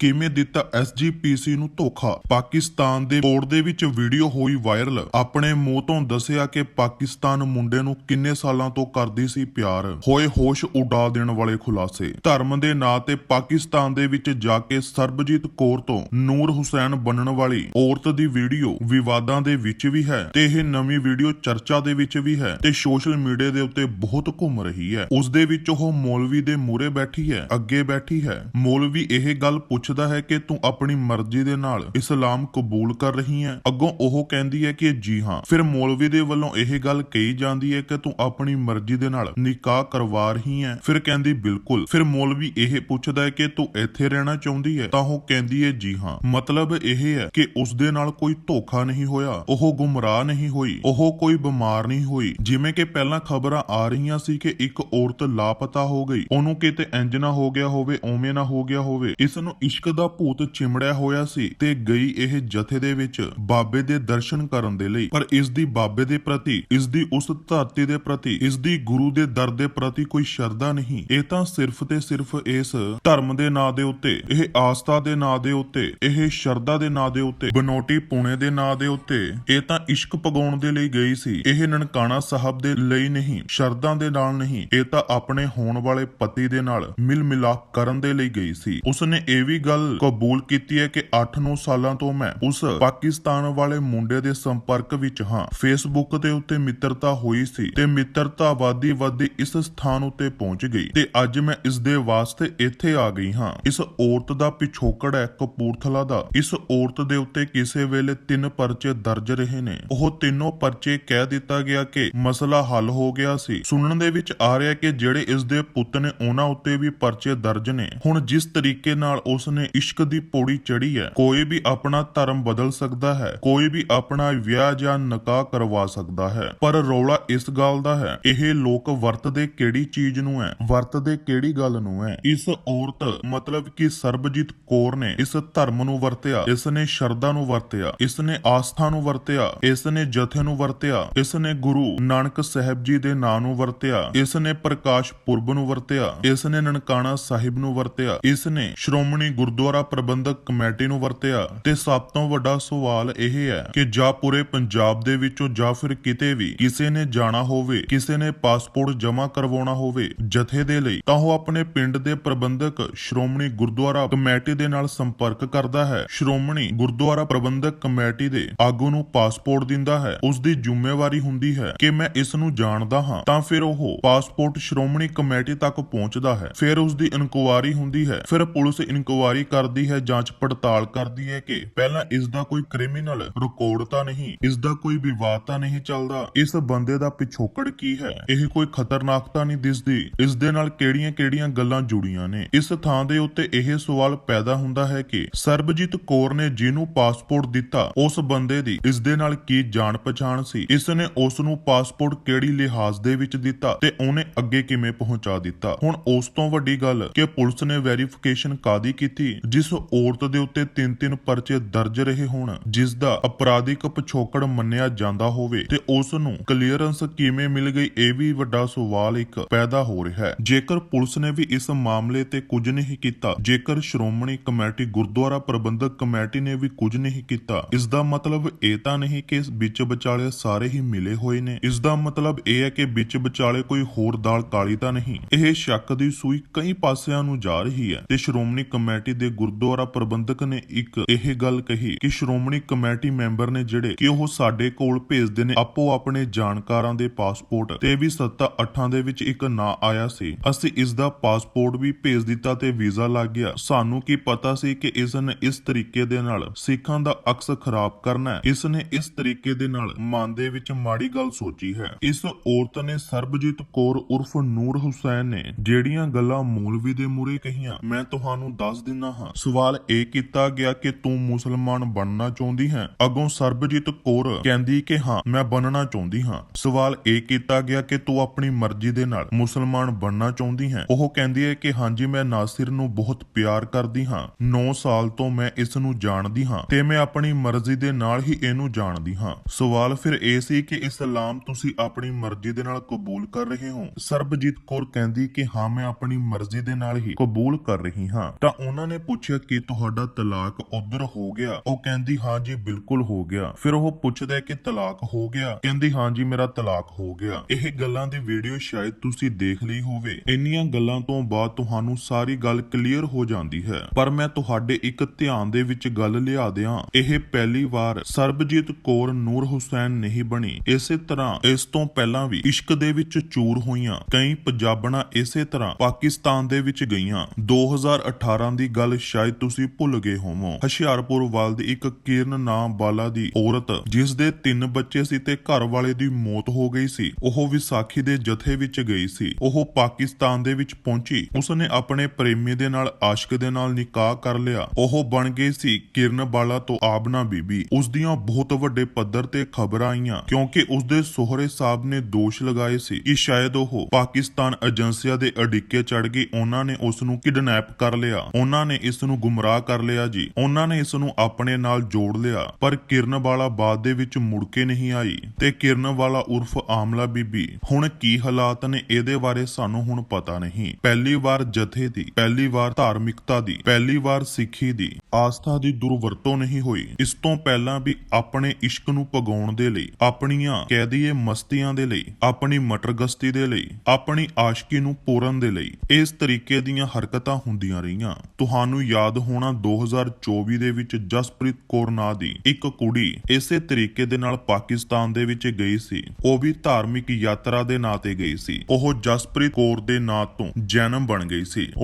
ਕਿਵੇਂ ਦਿੱਤਾ ਐਸਜੀਪੀਸੀ ਨੂੰ ਧੋਖਾ? ਪਾਕਿਸਤਾਨ ਦੇ ਕੋਰਟ ਦੇ ਵਿੱਚ ਵੀਡੀਓ ਹੋਈ ਵਾਇਰਲ। ਆਪਣੇ ਮੂੰਹ ਤੋਂ ਦੱਸਿਆ ਕਿ ਪਾਕਿਸਤਾਨ ਮੁੰਡੇ ਨੂੰ ਕਿੰਨੇ ਸਾਲਾਂ ਤੋਂ ਕਰਦੀ ਸੀ ਪਿਆਰ। ਹੋਏ ਹੋਸ਼ ਉਡਾ ਦੇਣ ਵਾਲੇ ਖੁਲਾਸੇ। ਧਰਮ ਦੇ ਨਾਂ ਤੇ ਪਾਕਿਸਤਾਨ ਦੇ ਵਿੱਚ ਜਾ ਕੇ ਸਰਬਜੀਤ ਕੌਰ ਤੋਂ ਨੂਰ ਹੁਸੈਨ ਬਣਨ ਵਾਲੀ ਔਰਤ ਦੀ ਵੀਡੀਓ ਵਿਵਾਦਾਂ ਦੇ ਵਿੱਚ ਵੀ ਹੈ ਤੇ ਇਹ ਨਵੀਂ ਵੀਡੀਓ ਚਰਚਾ ਦੇ ਵਿੱਚ ਵੀ ਹੈ ਤੇ ਸੋਸ਼ਲ ਮੀਡੀਆ ਦੇ ਉੱਤੇ ਬਹੁਤ ਘੁੰਮ ਰਹੀ ਹੈ। ਉਸ ਦੇ ਵਿੱਚ ਉਹ ਮੌਲਵੀ ਦੇ ਮੂਹਰੇ ਬੈਠੀ ਹੈ, ਅੱਗੇ ਬੈਠੀ ਹੈ। ਮੌਲਵੀ ਇਹ ਗੱਲ ਪੁੱਛ ਪੁੱਛਦਾ ਹੈ ਕਿ ਤੂੰ ਆਪਣੀ ਮਰਜ਼ੀ ਦੇ ਨਾਲ ਇਸਲਾਮ ਕਬੂਲ ਕਰ ਰਹੀ ਹੈ? ਅੱਗੋਂ ਉਹ ਕਹਿੰਦੀ ਹੈ ਕਿ ਜੀ ਹਾਂ। ਫਿਰ ਮੌਲਵੀ ਦੇ ਵੱਲੋਂ ਇਹ ਗੱਲ ਕਹੀ ਜਾਂਦੀ ਹੈ ਕਿ ਤੂੰ ਆਪਣੀ ਮਰਜ਼ੀ ਦੇ ਨਾਲ ਨਿਕਾਹ ਕਰਵਾ ਰਹੀ ਹੈ। ਫਿਰ ਕਹਿੰਦੀ, ਬਿਲਕੁਲ। ਫਿਰ ਮੌਲਵੀ ਇਹ ਪੁੱਛਦਾ ਹੈ ਕਿ ਤੂੰ ਇੱਥੇ ਰਹਿਣਾ ਚਾਹੁੰਦੀ ਹੈ? ਤਾਂ ਉਹ ਕਹਿੰਦੀ ਹੈ, ਜੀ ਹਾਂ। ਮਤਲਬ ਇਹ ਹੈ ਕਿ ਉਸ ਦੇ ਨਾਲ ਕੋਈ ਧੋਖਾ ਨਹੀਂ ਹੋਇਆ। ਉਹ ਗੁੰਮਰਾਹ ਨਹੀਂ ਹੋਈ। ਉਹ ਕੋਈ ਬਿਮਾਰ ਨਹੀਂ ਹੋਈ। ਜਿਵੇਂ ਕਿ ਪਹਿਲਾਂ ਖਬਰਾਂ ਆ ਰਹੀਆਂ ਸੀ ਕਿ ਇੱਕ ਔਰਤ ਲਾਪਤਾ ਹੋ ਗਈ। ਉਹਨੂੰ ਕਿਤੇ ਇੰਜ ਨਾ ਹੋ ਗਿਆ ਹੋਵੇ ਓਵੇਂ ਨਾ ਹੋ ਗਿਆ ਹੋਵੇ। ਇਸ ਨੂੰ ਇਸ਼ਕ ਦਾ ਭੂਤ ਚਿਮੜਿਆ ਹੋਇਆ ਸੀ ਤੇ ਗਈ ਇਹ ਜਥੇ ਦੇ ਵਿੱਚ ਬਾਬੇ ਦੇ ਦਰਸ਼ਨ ਕਰਨ ਦੇ ਲਈ। ਪਰ ਇਸ ਦੀ ਬਾਬੇ ਦੇ ਪ੍ਰਤੀ, ਇਸ ਦੀ ਉਸ ਧਰਤੀ ਦੇ ਪ੍ਰਤੀ, ਇਸ ਦੀ ਗੁਰੂ ਦੇ ਦਰ ਦੇ ਪ੍ਰਤੀ ਕੋਈ ਸ਼ਰਧਾ ਨਹੀਂ। ਇਹ ਤਾਂ ਸਿਰਫ ਤੇ ਸਿਰਫ ਇਸ ਧਰਮ ਦੇ ਨਾਂ ਦੇ ਉੱਤੇ, ਇਹ ਆਸਥਾ ਦੇ ਨਾਂ ਦੇ ਉੱਤੇ, ਇਹ ਸ਼ਰਧਾ ਦੇ ਨਾਂ ਦੇ ਉੱਤੇ, ਬਨੋਟੀ ਪੁਣੇ ਦੇ ਨਾਂ ਦੇ ਉੱਤੇ, ਇਹ ਤਾਂ ਇਸ਼ਕ ਪਗਾਉਣ ਦੇ ਲਈ ਗਈ ਸੀ। ਇਹ ਨਨਕਾਣਾ ਸਾਹਿਬ ਦੇ ਲਈ ਨਹੀਂ, ਸ਼ਰਧਾ ਦੇ ਨਾਲ ਨਹੀਂ, ਇਹ ਤਾਂ ਆਪਣੇ ਹੋਣ ਵਾਲੇ ਪਤੀ ਦੇ ਨਾਲ ਮਿਲ ਮਿਲਾਪ ਕਰਨ ਦੇ ਲਈ ਗਈ ਸੀ। ਉਸਨੇ ਇਹ ਵੀ ਗੱਲ ਕਬੂਲ ਕੀਤੀ ਹੈ ਕਿ 8-9 ਸਾਲਾਂ ਤੋਂ ਮੈਂ ਉਸ ਪਾਕਿਸਤਾਨ ਵਾਲੇ ਮੁੰਡੇ ਦੇ ਸੰਪਰਕ ਵਿੱਚ ਹਾਂ। ਫੇਸਬੁੱਕ ਦੇ ਉੱਤੇ ਮਿੱਤਰਤਾ ਹੋਈ ਸੀ ਤੇ ਮਿੱਤਰਤਾ ਵਾਦੀ ਵਾਦੀ ਇਸ ਸਥਾਨ ਉੱਤੇ ਪਹੁੰਚ ਗਈ ਤੇ ਅੱਜ ਮੈਂ ਇਸ ਦੇ ਵਾਸਤੇ ਇੱਥੇ ਆ ਗਈ ਹਾਂ। ਇਸ ਔਰਤ ਦਾ ਪਿਛੋਕੜ ਹੈ ਕਪੂਰਥਲਾ ਦਾ। ਇਸ ਔਰਤ ਦੇ ਉੱਤੇ ਕਿਸੇ ਵੇਲੇ ਤਿੰਨ ਪਰਚੇ ਦਰਜ ਰਹੇ ਨੇ। ਉਹ ਤਿੰਨੋਂ ਪਰਚੇ ਕਹਿ ਦਿੱਤਾ ਗਿਆ ਕਿ ਮਸਲਾ ਹੱਲ ਹੋ ਗਿਆ ਸੀ। ਸੁਣਨ ਦੇ ਵਿੱਚ ਆ ਰਿਹਾ ਕਿ ਜਿਹੜੇ ਇਸ ਦੇ ਪੁੱਤ ਨੇ ਉਹਨਾਂ ਉੱਤੇ ਵੀ ਪਰਚੇ ਦਰਜ ਨੇ। ਹੁਣ ਜਿਸ ਤਰੀਕੇ ਨਾਲ ਉਸ ਨੇ ਇਸ਼ਕ ਦੀ ਪੌੜੀ ਚੜੀ ਹੈ। ਕੋਈ ਵੀ ਆਪਣਾ ਧਰਮ ਬਦਲ ਸਕਦਾ ਹੈ, ਕੋਈ ਵੀ ਆਪਣਾ ਵਿਆਹ ਜਾਂ ਨਿਕਾਹ ਕਰਵਾ ਸਕਦਾ ਹੈ। ਪਰ ਰੌਲਾ ਇਸ ਗੱਲ ਦਾ ਹੈ, ਇਹ ਲੋਕ ਵਰਤਦੇ ਕਿਹੜੀ ਚੀਜ਼ ਨੂੰ ਹੈ, ਵਰਤਦੇ ਕਿਹੜੀ ਗੱਲ ਨੂੰ ਹੈ। ਇਸ ਔਰਤ ਮਤਲਬ ਕਿ ਸਰਬਜੀਤ ਕੌਰ ਨੇ ਇਸ ਧਰਮ ਨੂੰ ਵਰਤਿਆ, ਇਸ ਨੇ ਸ਼ਰਧਾ ਨੂੰ ਵਰਤਿਆ, ਇਸ ਨੇ ਆਸਥਾ ਨੂੰ ਵਰਤਿਆ, ਇਸ ਨੇ ਜਥੇ ਨੂੰ ਵਰਤਿਆ, ਇਸ ਨੇ ਗੁਰੂ ਨਾਨਕ ਸਾਹਿਬ ਜੀ ਦੇ ਨਾਂ ਨੂੰ ਵਰਤਿਆ, ਇਸ ਨੇ ਪ੍ਰਕਾਸ਼ ਪੁਰਬ ਨੂੰ ਵਰਤਿਆ, ਇਸ ਨੇ ਨਨਕਾਣਾ ਸਾਹਿਬ ਨੂੰ ਵਰਤਿਆ, ਇਸ ਨੇ ਸ਼੍ਰੋਮਣੀ ਗੁਰਦੁਆਰਾ ਪ੍ਰਬੰਧਕ ਕਮੇਟੀ ਨੂੰ ਵਰਤਿਆ ਤੇ ਸਭ ਤੋਂ ਵੱਡਾ ਸਵਾਲ ਇਹ ਹੈ ਕਿ ਜਾਂ ਪੂਰੇ ਪੰਜਾਬ ਦੇ ਵਿੱਚੋਂ ਜਾਂ ਫਿਰ ਕਿਤੇ ਵੀ ਕਿਸੇ ਨੇ ਜਾਣਾ ਹੋਵੇ, ਕਿਸੇ ਨੇ ਪਾਸਪੋਰਟ ਜਮ੍ਹਾਂ ਕਰਵਾਉਣਾ ਹੋਵੇ ਜਥੇ ਦੇ ਲਈ, ਤਾਂ ਉਹ ਆਪਣੇ ਪਿੰਡ ਦੇ ਪ੍ਰਬੰਧਕ ਸ਼੍ਰੋਮਣੀ ਗੁਰਦੁਆਰਾ ਕਮੇਟੀ ਦੇ ਨਾਲ ਸੰਪਰਕ ਕਰਦਾ ਹੈ। ਸ਼੍ਰੋਮਣੀ ਗੁਰਦੁਆਰਾ ਪ੍ਰਬੰਧਕ ਕਮੇਟੀ ਦੇ ਆਗੂ ਨੂੰ ਪਾਸਪੋਰਟ ਦਿੰਦਾ ਹੈ। ਉਸ ਦੀ ਜ਼ਿੰਮੇਵਾਰੀ ਹੁੰਦੀ ਹੈ ਕਿ ਮੈਂ ਇਸ ਨੂੰ ਜਾਣਦਾ ਹਾਂ, ਤਾਂ ਫਿਰ ਉਹ ਪਾਸਪੋਰਟ ਸ਼੍ਰੋਮਣੀ ਕਮੇਟੀ ਤੱਕ ਪਹੁੰਚਦਾ ਹੈ। ਫਿਰ ਉਸ ਦੀ ਇਨਕੁਆਰੀ ਹੁੰਦੀ ਹੈ। ਫਿਰ ਪੁਲਿਸ ਇਨਕੁਆਇਰੀ ਇਨਕੁਆਰੀ ਕਰਦੀ ਹੈ, ਜਾਂਚ ਪੜਤਾਲ ਕਰਦੀ ਹੈ ਕਿ ਪਹਿਲਾਂ ਇਸ ਦਾ ਕੋਈ ਕ੍ਰਿਮੀਨਲ ਰਿਕਾਰਡ ਤਾਂ ਨਹੀਂ ਇਸ ਦਾ ਕੋਈ ਵਿਵਾਦ ਤਾਂ ਨਹੀਂ ਚੱਲਦਾ। ਇਸ ਬੰਦੇ ਦਾ ਪਿਛੋਕੜ ਕੀ ਹੈ? ਇਹ ਕੋਈ ਖਤਰਨਾਕ ਤਾਂ ਨਹੀਂ ਦਿਸਦੀ? ਇਸ ਦੇ ਨਾਲ ਕਿਹੜੀਆਂ-ਕਿਹੜੀਆਂ ਗੱਲਾਂ ਜੁੜੀਆਂ ਨੇ? ਇਸ ਥਾਂ ਦੇ ਉੱਤੇ ਇਹ ਸਵਾਲ ਪੈਦਾ ਹੁੰਦਾ ਹੈ ਕਿ ਸਰਬਜੀਤ ਕੌਰ ਨੇ ਜਿਹਨੂੰ ਪਾਸਪੋਰਟ ਦਿੱਤਾ, ਉਸ ਬੰਦੇ ਦੀ ਇਸ ਦੇ ਨਾਲ ਕੀ ਜਾਣ ਪਛਾਣ ਸੀ? ਇਸ ਨੇ ਉਸ ਨੂੰ ਪਾਸਪੋਰਟ ਕਿਹੜੀ ਲਿਹਾਜ਼ ਦੇ ਵਿੱਚ ਦਿੱਤਾ ਤੇ ਉਹਨੇ ਅੱਗੇ ਕਿਵੇਂ ਪਹੁੰਚਾ ਦਿੱਤਾ? ਹੁਣ ਉਸ ਤੋਂ ਵੱਡੀ ਗੱਲ ਕਿ ਪੁਲਿਸ ਨੇ ਵੈਰੀਫਿਕੇਸ਼ਨ ਕਾਦੀ ਕੀਤੀ ਜਿਸ ਔਰਤ ਦੇ ਉੱਤੇ ਤਿੰਨ ਤਿੰਨ ਪਰਚੇ ਦਰਜ ਰਹੇ ਹੋਣ, ਜਿਸ ਦਾ ਅਪਰਾਧਿਕ ਪਿਛੋਕੜ ਮੰਨਿਆ ਜਾਂਦਾ ਹੋਵੇ ਤੇ ਉਸ ਨੂੰ ਕਲੀਅਰੈਂਸ ਕਿਵੇਂ ਮਿਲ ਗਈ ਇਹ ਵੀ ਵੱਡਾ ਸਵਾਲ ਇੱਕ ਪੈਦਾ ਹੋ ਰਿਹਾ ਹੈ। ਜੇਕਰ ਪੁਲਿਸ ਨੇ ਵੀ ਇਸ ਮਾਮਲੇ ਤੇ ਕੁਝ ਨਹੀਂ ਕੀਤਾ, ਜੇਕਰ ਸ਼੍ਰੋਮਣੀ ਕਮੇਟੀ ਗੁਰਦੁਆਰਾ ਪ੍ਰਬੰਧਕ ਕਮੇਟੀ ਨੇ ਵੀ ਕੁਝ ਨਹੀਂ ਕੀਤਾ, ਇਸ ਦਾ ਮਤਲਬ ਇਹ ਤਾਂ ਨਹੀਂ ਕਿ ਵਿੱਚ ਵਿਚਾਲੇ ਸਾਰੇ ਹੀ ਮਿਲੇ ਹੋਏ ਨੇ। ਇਸ ਦਾ ਮਤਲਬ ਇਹ ਹੈ ਕਿ ਵਿੱਚ ਵਿਚਾਲੇ ਕੋਈ ਹੋਰ ਦਾਲ ਕਾਲੀ ਤਾਂ ਨਹੀਂ। ਇਹ ਸ਼ੱਕ ਦੀ ਸੂਈ ਕਈ ਪਾਸਿਆਂ ਨੂੰ ਜਾ ਰਹੀ ਹੈ ਤੇ ਸ਼੍ਰੋਮਣੀ ਕਮੇਟੀ ਦੇ ਗੁਰਦੁਆਰਾ ਪ੍ਰਬੰਧਕ ਨੇ ਇੱਕ ਇਹ ਗੱਲ ਕਹੀ ਕਿ ਸ਼੍ਰੋਮਣੀ ਕਮੇਟੀ ਮੈਂਬਰ ਨੇ ਜਿਹੜੇ ਕਿ ਉਹ ਸਾਡੇ ਕੋਲ ਭੇਜਦੇ ਨੇ, ਆਪੋ ਆਪਣੇ ਜਾਣਕਾਰਾਂ ਦੇ ਪਾਸਪੋਰਟ ਤੇ ਵੀ 7-8 ਦੇ ਵਿੱਚ ਇੱਕ ਨਾਂ ਆਇਆ ਸੀ। ਅਸੀਂ ਇਸ ਦਾ ਪਾਸਪੋਰਟ ਵੀ ਭੇਜ ਦਿੱਤਾ ਤੇ ਵੀਜ਼ਾ ਲੱਗ ਗਿਆ। ਸਾਨੂੰ ਕੀ ਪਤਾ ਸੀ ਕਿ ਇਸ ਨੇ ਇਸ ਤਰੀਕੇ ਦੇ ਨਾਲ ਸਿੱਖਾਂ ਦਾ ਅਕਸ ਖਰਾਬ ਕਰਨਾ ਹੈ? ਇਸ ਨੇ ਇਸ ਤਰੀਕੇ ਦੇ ਨਾਲ ਮਨ ਦੇ ਵਿੱਚ ਮਾੜੀ ਗੱਲ ਸੋਚੀ ਹੈ। ਇਸ ਔਰਤ ਨੇ ਸਰਬਜੀਤ ਕੌਰ ਉਰਫ ਨੂਰ ਹੁਸੈਨ ਨੇ ਜਿਹੜੀਆਂ ਗੱਲਾਂ ਮੌਲਵੀ ਦੇ ਮੂਰੇ ਕਹੀਆਂ, ਮੈਂ ਤੁਹਾਨੂੰ ਦੱਸ ਦਿੰਦਾ ਹਾਂ। ਸਵਾਲ ਇਹ ਕੀਤਾ ਗਿਆ ਕਿ ਤੂੰ ਮੁਸਲਮਾਨ ਬਣਨਾ ਚਾਹੁੰਦੀ ਹੈ? ਅਗੋਂ ਸਰਬਜੀਤ ਕੌਰ ਕਹਿੰਦੀ ਕਿ ਹਾਂ, ਮੈਂ ਬਣਨਾ ਚਾਹੁੰਦੀ ਹਾਂ। ਸਵਾਲ ਇਹ ਕੀਤਾ ਗਿਆ ਕਿ ਤੂੰ ਆਪਣੀ ਮਰਜ਼ੀ ਦੇ ਨਾਲ ਮੁਸਲਮਾਨ ਬਣਨਾ ਚਾਹੁੰਦੀ ਹੈ? ਉਹ ਕਹਿੰਦੀ ਹੈ ਕਿ ਹਾਂਜੀ, ਮੈਂ ਨਾਸਿਰ ਨੂੰ ਬਹੁਤ ਪਿਆਰ ਕਰਦੀ ਹਾਂ। 9 ਸਾਲ ਤੋਂ ਮੈਂ ਇਸ ਨੂੰ ਜਾਣਦੀ ਹਾਂ ਤੇ ਮੈਂ ਆਪਣੀ ਮਰਜ਼ੀ ਦੇ ਨਾਲ ਹੀ ਇਹਨੂੰ ਜਾਣਦੀ ਹਾਂ। ਸਵਾਲ ਫਿਰ ਇਹ ਸੀ ਕਿ ਇਸਲਾਮ ਤੁਸੀਂ ਆਪਣੀ ਮਰਜ਼ੀ ਦੇ ਨਾਲ ਕਬੂਲ ਕਰ ਰਹੇ ਹੋ? ਸਰਬਜੀਤ ਕੌਰ ਕਹਿੰਦੀ ਕਿ ਹਾਂ, ਮੈਂ ਆਪਣੀ ਮਰਜ਼ੀ ਦੇ ਨਾਲ ਹੀ ਕਬੂਲ ਕਰ ਰਹੀ ਹਾਂ। ਤਾਂ ਉਹਨਾਂ ਨੇ ਪੁੱਛਿਆ ਕਿ ਤੁਹਾਡਾ ਤਲਾਕ ਉਧਰ ਹੋ ਗਿਆ। ਉਹ ਕਹਿੰਦੀ, ਹਾਂ ਜੀ, ਬਿਲਕੁਲ ਹੋ ਗਿਆ। ਫਿਰ ਉਹ ਪੁੱਛਦਾ ਹੈ ਕਿ ਤਲਾਕ ਹੋ ਗਿਆ? ਕਹਿੰਦੀ, ਹਾਂ ਜੀ, ਮੇਰਾ ਤਲਾਕ ਹੋ ਗਿਆ। ਇਹ ਗੱਲਾਂ ਦੀ ਵੀਡੀਓ ਸ਼ਾਇਦ ਤੁਸੀਂ ਦੇਖ ਲਈ ਹੋਵੇ। ਇੰਨੀਆਂ ਗੱਲਾਂ ਤੋਂ ਬਾਅਦ ਤੁਹਾਨੂੰ ਸਾਰੀ ਗੱਲ ਕਲੀਅਰ ਹੋ ਜਾਂਦੀ ਹੈ। ਪਰ ਮੈਂ ਤੁਹਾਡੇ ਇੱਕ ਧਿਆਨ ਦੇ ਵਿੱਚ ਗੱਲ ਲਿਆ ਦਿਆਂ। ਇਹ ਪਹਿਲੀ ਵਾਰ ਸਰਬਜੀਤ ਕੌਰ ਨੂਰ ਹੁਸੈਨ ਨਹੀਂ ਬਣੀ। ਇਸੇ ਤਰ੍ਹਾਂ ਇਸ ਤੋਂ ਪਹਿਲਾਂ ਵੀ ਇਸ਼ਕ ਦੇ ਵਿੱਚ ਚੂਰ ਹੋਈਆਂ। ਕਈ ਪੰਜਾਬਣਾਂ ਇਸੇ ਤਰ੍ਹਾਂ ਪਾਕਿਸਤਾਨ ਦੇ ਵਿੱਚ ਗਈਆਂ। 2018 ਦੀ ਗੱਲ ਸ਼ਾਇਦ ਤੁਸੀਂ ਭੁੱਲ ਗਏ ਹੋਵੋ। ਹੁਸ਼ਿਆਰਪੁਰ ਵੱਲ ਦੀ ਇੱਕ ਕਿਰਨ ਨਾਮ ਬਾਲਾ ਦੀ ਔਰਤ, ਜਿਸ ਦੇ ਤਿੰਨ ਬੱਚੇ ਸੀ ਤੇ ਘਰ ਵਾਲੇ ਦੀ ਮੌਤ ਹੋ ਗਈ ਸੀ, ਉਹ ਵਿਸਾਖੀ ਦੇ ਜਥੇ ਵਿੱਚ ਗਈ ਸੀ। ਉਹ ਪਾਕਿਸਤਾਨ ਦੇ ਵਿੱਚ ਪਹੁੰਚੀ। ਉਸਨੇ ਆਪਣੇ ਪ੍ਰੇਮੀ ਦੇ ਨਾਲ ਆਸ਼ਕ ਦੇ ਨਾਲ ਨਿਕਾਹ ਕਰ ਲਿਆ। ਉਹ ਬਣ ਗਈ ਸੀ ਕਿਰਨ ਬਾਲਾ ਤੋਂ ਆਬਨਾ ਬੀਬੀ। ਉਸ ਦੀਆਂ ਬਹੁਤ ਵੱਡੇ ਪੱਧਰ ਤੇ ਖਬਰਾਂ ਆਈਆਂ, ਕਿਉਂਕਿ ਉਸ ਦੇ ਸੋਹਰੇ ਸਾਹਿਬ ਨੇ ਦੋਸ਼ ਲਗਾਏ ਸੀ ਕਿ ਸ਼ਾਇਦ ਉਹ ਪਾਕਿਸਤਾਨ ਏਜੰਸੀਆਂ ਦੇ ਅੜਿੱਕੇ ਚੜ ਗਈ। ਉਹਨਾਂ ਨੇ ਉਸ ਨੂੰ ਕਿਡਨੈਪ ਕਰ ਲਿਆ। ਉਹਨਾਂ ਨੇ ਇਸ ਨੂੰ ਗੁੰਮਰਾਹ ਕਰ ਲਿਆ ਜੀ। ਉਹਨਾਂ ਨੇ ਇਸ ਨੂੰ ਆਪਣੇ ਨਾਲ ਜੋੜ ਲਿਆ, ਪਰ ਕਿਰਨ ਵਾਲਾ ਬਾਅਦ ਦੇ ਵਿੱਚ ਮੁੜ ਕੇ ਨਹੀਂ ਆਈ ਤੇ ਕਿਰਨ ਵਾਲਾ ਉਰਫ ਆਮਲਾ ਬੀਬੀ ਹੁਣ ਕੀ ਹਾਲਾਤ ਨੇ ਇਹਦੇ ਬਾਰੇ ਸਾਨੂੰ ਹੁਣ ਪਤਾ ਨਹੀਂ। ਪਹਿਲੀ ਵਾਰ ਜਥੇ ਦੀ, ਪਹਿਲੀ ਵਾਰ ਧਾਰਮਿਕਤਾ ਦੀ, ਪਹਿਲੀ ਵਾਰ ਸਿੱਖੀ ਦੀ ਆਸਥਾ ਦੀ ਦੁਰਵਰਤੋਂ ਨਹੀਂ ਹੋਈ। ਇਸ ਤੋਂ ਪਹਿਲਾਂ ਵੀ ਆਪਣੇ ਇਸ਼ਕ ਨੂੰ ਪਗਾਉਣ ਦੇ ਲਈ, ਆਪਣੀਆਂ ਕਹਿ ਦਈਏ ਮਸਤੀਆਂ ਦੇ ਲਈ, ਆਪਣੀ ਮਟਰਗਸਤੀ ਦੇ ਲਈ, ਆਪਣੀ ਆਸ਼ਕੀ ਨੂੰ ਪੂਰਨ ਦੇ ਲਈ ਇਸ ਤਰੀਕੇ ਦੀਆਂ ਹਰਕਤਾਂ ਹੁੰਦੀਆਂ ਰਹੀਆਂ। ਤੁਹਾਨੂੰ ਤੁਹਾਨੂੰ ਯਾਦ ਹੋਣਾ 2024 ਦੇ ਵਿੱਚ ਜਸਪ੍ਰੀਤ ਕੌਰ ਨਾਂ ਦੀ ਇੱਕ ਕੁੜੀ ਇਸੇ ਤਰੀਕੇ ਦੇ ਨਾਲ ਪਾਕਿਸਤਾਨ ਦੇ ਵਿੱਚ ਗਈ ਸੀ। ਉਹ ਵੀ ਧਾਰਮਿਕ ਯਾਤਰਾ ਦੇ ਨਾਂ ਤੇ ਗਈ ਸੀ। ਉਹ ਜਸਪ੍ਰੀਤ ਕੌਰ ਦੇ ਨਾਂ ਤੋਂ ਜਨਮ ਬਣ ਗਈ ਸੀ।